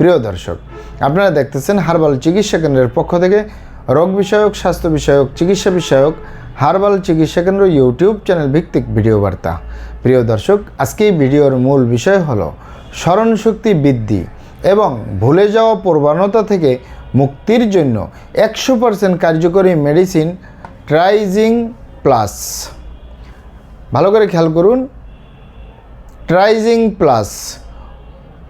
প্রিয় দর্শক, আপনারা দেখতেছেন হার্বাল চিকিৎসা কেন্দ্রের পক্ষ থেকে রোগ বিষয়ক, স্বাস্থ্য বিষয়ক, চিকিৎসা বিষয়ক হার্বাল চিকিৎসা কেন্দ্র ইউটিউব চ্যানেল ভিত্তিক ভিডিও বার্তা। প্রিয় দর্শক, আজকে এই ভিডিওর মূল বিষয় হলো স্মরণশক্তি বৃদ্ধি এবং ভুলে যাওয়া প্রবণতা থেকে মুক্তির জন্য একশো পার্সেন্ট কার্যকরী মেডিসিন ট্রাইজিং প্লাস। ভালো করে খেয়াল করুন, ট্রাইজিং প্লাস।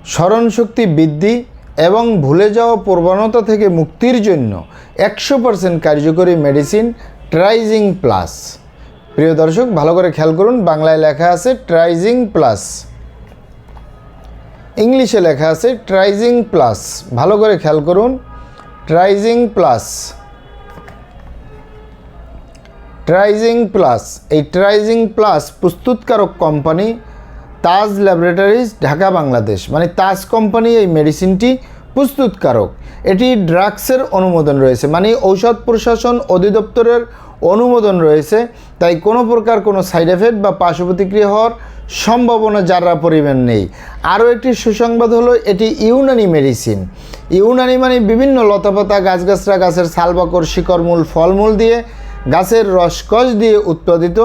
স্মরণশক্তি বৃদ্ধি এবং ভুলে যাওয়া প্রবণতা থেকে মুক্তির জন্য একশো পার্সেন্ট কার্যকরী মেডিসিন ট্রাইজিং প্লাস প্রিয় দর্শক, ভালো করে খেয়াল করুন, বাংলায় লেখা আছে ট্রাইজিং প্লাস ইংলিশে লেখা আছে ট্রাইজিং প্লাস ভালো করে খেয়াল করুন ট্রাইজিং প্লাস ট্রাইজিং প্লাস এই ট্রাইজিং প্লাস প্রস্তুতকারক কোম্পানি তাজ ল্যাবরেটরিজ, ঢাকা, বাংলাদেশ। মানে তাজ কোম্পানি এই মেডিসিনটি প্রস্তুতকারক। এটি ড্রাগসের অনুমোদন রয়েছে মানে ঔষধ প্রশাসন অধিদপ্তরের অনুমোদন রয়েছে। তাই কোনো প্রকার কোনো সাইড এফেক্ট বা পার্শ্ব প্রতিক্রিয়া হওয়ার সম্ভাবনা যারা পরিমাণ নেই। আরও একটি সুসংবাদ হলো, এটি ইউনানি মেডিসিন। ইউনানি মানে বিভিন্ন লতাপাতা, গাছগাছরা, গাছের ছালবাকর, শিকড়মূল, ফলমূল দিয়ে গাছের রসকস দিয়ে উৎপাদিত,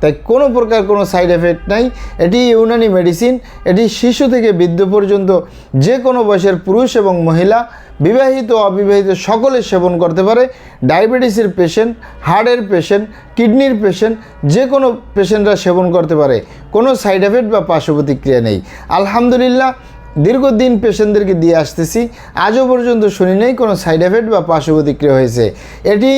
তাই কোনো প্রকার কোনো সাইড এফেক্ট নাই। এটি ইউনানি মেডিসিন এটি শিশু থেকে বৃদ্ধ পর্যন্ত যে কোনো বয়সের পুরুষ এবং মহিলা, বিবাহিত অবিবাহিত সকলে সেবন করতে পারে। ডায়াবেটিসের পেশেন্ট হার্টের পেশেন্ট কিডনির পেশেন্ট যে কোনো পেশেন্টরা সেবন করতে পারে। কোনো সাইড এফেক্ট বা পার্শ্ব প্রতিক্রিয়া নেই। আলহামদুলিল্লাহ, দীর্ঘদিন পেশেন্টদেরকে দিয়ে আসতেছি। আজও পর্যন্ত শুনি নেই কোনো সাইড এফেক্ট বা পার্শ্ব প্রতিক্রিয়া হয়েছে। এটি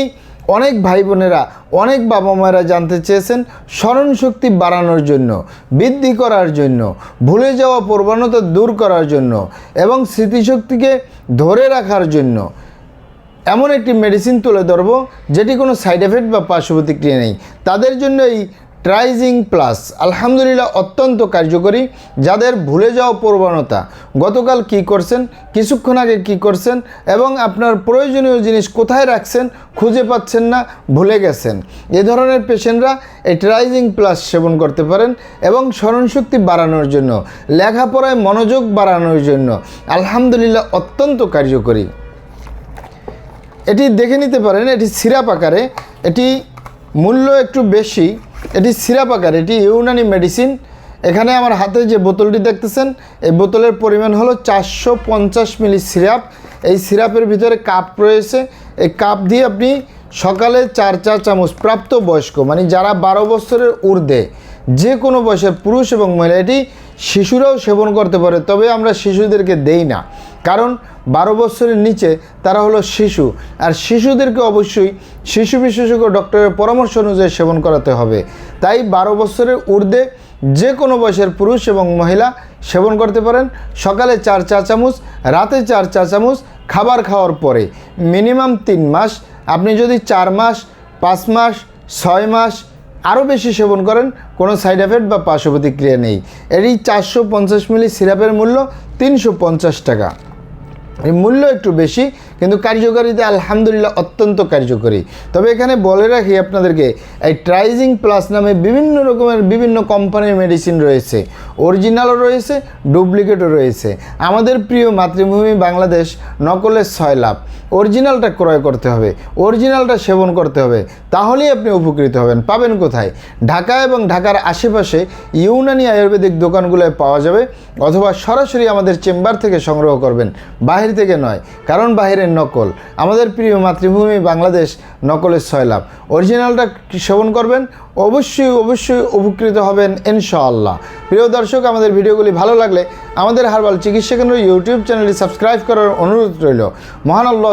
অনেক ভাই বোনেরা, অনেক বাবা মায়েরা জানতে চেয়েছেন স্মরণশক্তি বাড়ানোর জন্য, বৃদ্ধি করার জন্য, ভুলে যাওয়া প্রবণতা দূর করার জন্য এবং স্মৃতিশক্তিকে ধরে রাখার জন্য। এমন একটি মেডিসিন তুলে ধরব, যেটি কোনো সাইড এফেক্ট বা পার্শ্ব প্রতিক্রিয়া নেই। তাদের জন্য এই ট্রাইজিং প্লাস আলহামদুলিল্লাহ, অত্যন্ত কার্যকরী। যাদের ভুলে যাওয়া প্রবণতা, গতকাল কি করছেন, কিছুক্ষণ আগে কি করছেন, এবং আপনার প্রয়োজনীয় জিনিস কোথায় রাখছেন, খুঁজে পাচ্ছেন না, ভুলে গেছেন। এ ধরনের পেশেন্টরা এই ট্রাইজিং প্লাস সেবন করতে পারেন এবং স্মরণশক্তি বাড়ানোর জন্য, লেখাপড়ায় মনোযোগ বাড়ানোর জন্য আলহামদুলিল্লাহ অত্যন্ত কার্যকরী। এটি দেখে নিতে পারেন, এটি সিরাপ আকারে, এটি মূল্য একটু বেশি এটি সিরাপ আকার, এটি ইউনানি মেডিসিন। এখানে আমার হাতে যে বোতলটি দেখতেছেন, এই বোতলের পরিমাণ হলো চারশো পঞ্চাশ মিলি সিরাপ। এই সিরাপের ভিতরে কাপ রয়েছে। এই কাপ দিয়ে আপনি সকালে চার চার চামচ প্রাপ্ত বয়স্ক মানে যারা বারো বছরের ঊর্ধ্বে, যে কোনো বয়সের পুরুষ এবং মহিলা, এটি শিশুরাও সেবন করতে পারে, তবে আমরা শিশুদেরকে দেই না। কারণ বারো বছরের নিচে তারা হলো শিশু, আর শিশুদেরকে অবশ্যই শিশু বিশেষজ্ঞ ডক্টরের পরামর্শ অনুযায়ী সেবন করাতে হবে। তাই বারো বছরের ঊর্ধ্বে যে কোনো বয়সের পুরুষ এবং মহিলা সেবন করতে পারেন। সকালে চার চা চামচ, রাতে চার চা চামচ, খাবার খাওয়ার পরে। মিনিমাম তিন মাস, আপনি যদি চার মাস, পাঁচ মাস, ছয় মাস আরও বেশি সেবন করেন, কোনো সাইড এফেক্ট বা পার্শ্ব প্রতিক্রিয়া নেই। এটি চারশো পঞ্চাশ মিলি সিরাপের মূল্য তিনশো পঞ্চাশ টাকা। এই মূল্য একটু বেশি, কিন্তু কার্যকারিতা আলহামদুলিল্লাহ অত্যন্ত কার্যকরী। তবে এখানে বলে রাখি আপনাদেরকে, এই ট্রাইজিং প্লাস নামে বিভিন্ন রকমের বিভিন্ন কোম্পানির মেডিসিন রয়েছে। অরিজিনালও রয়েছে ডুপ্লিকেটও রয়েছে। আমাদের প্রিয় মাতৃভূমি বাংলাদেশ নকলের ছয় লাভ। অরিজিনালটা ক্রয় করতে হবে, অরিজিনালটা সেবন করতে হবে, তাহলেই আপনি উপকৃত হবেন। পাবেন কোথায়? ঢাকা এবং ঢাকার আশেপাশে ইউনানি আয়ুর্বেদিক দোকানগুলোয় পাওয়া যাবে, অথবা সরাসরি আমাদের চেম্বার থেকে সংগ্রহ করবেন। বাহির থেকে নয়, কারণ বাহিরের নকল। আমাদের প্রিয় মাতৃভূমি বাংলাদেশ, নকলের সয়লাভ অরিজিনালটা সেবন করবেন? অবশ্যই অবশ্যই উপকৃত হবেন, ইনশাআল্লাহ। প্রিয় দর্শক, আমাদের ভিডিওগুলি ভালো লাগলে আমাদের হারবাল চিকিৎসা কেন্দ্র ইউটিউব চ্যানেলটি সাবস্ক্রাইব করার অনুরোধ রইল। মহান আল্লাহ